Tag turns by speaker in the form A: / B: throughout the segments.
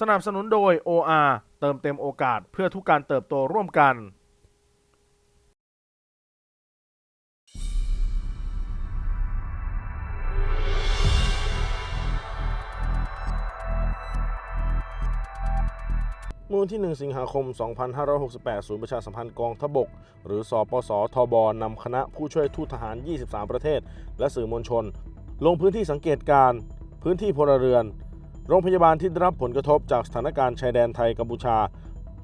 A: สนับสนุนโดย OR เติมเต็มโอกาสเพื่อทุกการเติบโตร่วมกัน เมื่อวันที่ 1 สิงหาคม 2568 ศูนย์ประชาสัมพันธ์กองทบก หรือสปสทบนำคณะผู้ช่วยทูตทหาร 23 ประเทศ และสื่อมวลชน ลงพื้นที่สังเกตการณ์พื้นที่พลเรือน โรงพยาบาลที่ได้รับผลกระทบจากสถานการณ์ชายแดนไทยกัมพูชา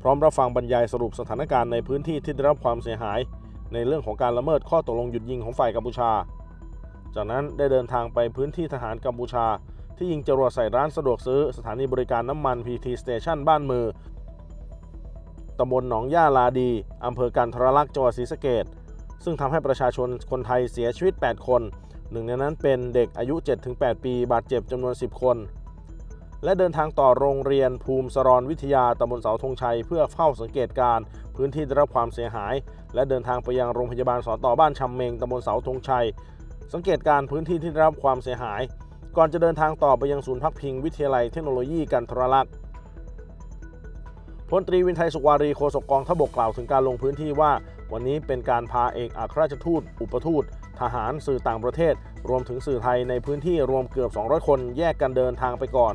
A: พร้อมรับฟังบรรยายสรุปสถานการณ์ในพื้นที่ที่ได้รับความเสียหาย ในเรื่องของการละเมิดข้อตกลงหยุดยิงของฝ่ายกัมพูชา จากนั้นได้เดินทางไปพื้นที่ทหารกัมพูชา ที่ยิงจรวดใส่ร้านสะดวกซื้อสถานีบริการน้ำมัน PT Station บ้านมือตำบลหนองย่าลาดีอำเภอกันทรลักษณ์จังหวัดศรีสะเกดซึ่งทำให้ประชาชนคนไทยเสียชีวิต 8 คน หนึ่งในนั้นเป็นเด็กอายุ 7-8 ปี บาดเจ็บจำนวน 10 คน และเดินทางต่อโรงเรียนภูมิสรรวิทยาตำบลเสาธงชัย เพื่อเฝ้าสังเกตการณ์พื้นที่ได้รับความเสียหาย และเดินทางไปยังโรงพยาบาลสอต่อบ้านชำเมงตำบลเสาธงชัย สังเกตการณ์พื้นที่ที่ได้รับความเสียหาย ก่อนจะเดินทางต่อไปยังศูนย์พักพิงวิทยาลัยเทคโนโลยีกันทรลักษณ์พลตรีวินไทยสุวารีโฆษกกองทบกกล่าวถึงการลงพื้นที่ว่า วันนี้เป็นการพาเอกอัครราชทูต อุปทูต ทหารสื่อต่างประเทศ รวมถึงสื่อไทยในพื้นที่รวมเกือบ 200 คนแยกกันเดินทางไปก่อน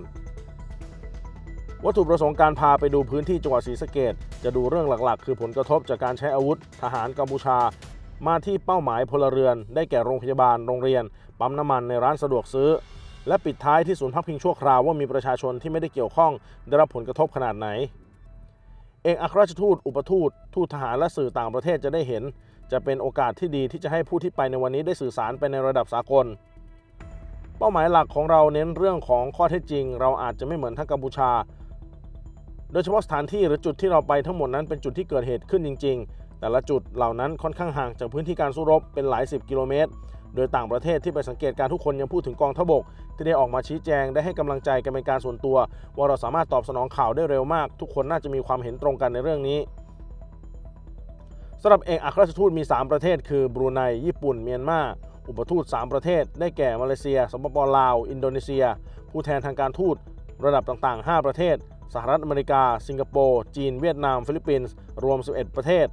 A: วัตถุประสงค์การพาไปดูพื้นที่จังหวัดศรีสะเกดจะดูเรื่องหลักๆ คือผลกระทบจากการใช้อาวุธ ทหารกัมพูชา มาที่เป้าหมายพลเรือน ได้แก่โรงพยาบาลโรงเรียน ปั๊มน้ำมันในร้านสะดวกซื้อ และปิดท้ายที่ศูนย์พักพิงชั่วคราวว่ามีประชาชนที่ไม่ได้เกี่ยวข้อง ได้รับผลกระทบขนาดไหน เอกอัครราชทูต อุปทูต ทูตทหารและสื่อต่างประเทศจะได้เห็น จะเป็นโอกาสที่ดีที่จะให้ผู้ที่ไปในวันนี้ได้สื่อสารไปในระดับสากลเป้าหมายหลักของเราเน้นเรื่องของข้อเท็จจริง เราอาจจะไม่เหมือนทางกัมพูชา โดยเฉพาะสถานที่หรือจุดที่เราไปทั้งหมดนั้นเป็นจุดที่เกิดเหตุขึ้นจริง ๆ แต่ละจุดเหล่านั้นค่อนข้างห่างจากพื้นที่การสู้รบเป็นหลายสิบกิโลเมตร โดยต่างประเทศที่ไปสังเกตการทุกคนยังพูดถึงกองทพบก ที่ได้ออกมาชี้แจงได้ให้กำลังใจกันเป็นการส่วนตัว ว่าเราสามารถตอบสนองข่าวได้เร็วมาก ทุกคนน่าจะมีความเห็นตรงกันในเรื่องนี้สำหรับเอกอัครราชทูตมี 3 ประเทศ คือบรูไน ญี่ปุ่น เมียนมา อุปทูต 3 ประเทศ ได้แก่มาเลเซีย สปปลาว อินโดนีเซีย ผู้แทนทางการทูต ระดับต่างๆ 5 ประเทศ สหรัฐอเมริกา สิงคโปร์ จีน เวียดนาม ฟิลิปปินส์ รวม 11 ประเทศ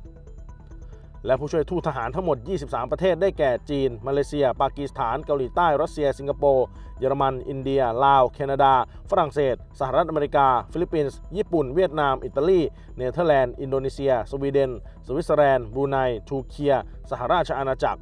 A: และผู้ช่วยทูตทหารทั้งหมด 23 ประเทศ ได้แก่ จีน มาเลเซีย ปากีสถาน เกาหลีใต้ รัสเซีย สิงคโปร์ เยอรมัน อินเดีย ลาว แคนาดา ฝรั่งเศส สหรัฐอเมริกา ฟิลิปปินส์ ญี่ปุ่น เวียดนาม อิตาลี เนเธอร์แลนด์ อินโดนีเซีย สวีเดน สวิตเซอร์แลนด์ บรูไน ทูเคีย สหราชอาณาจักร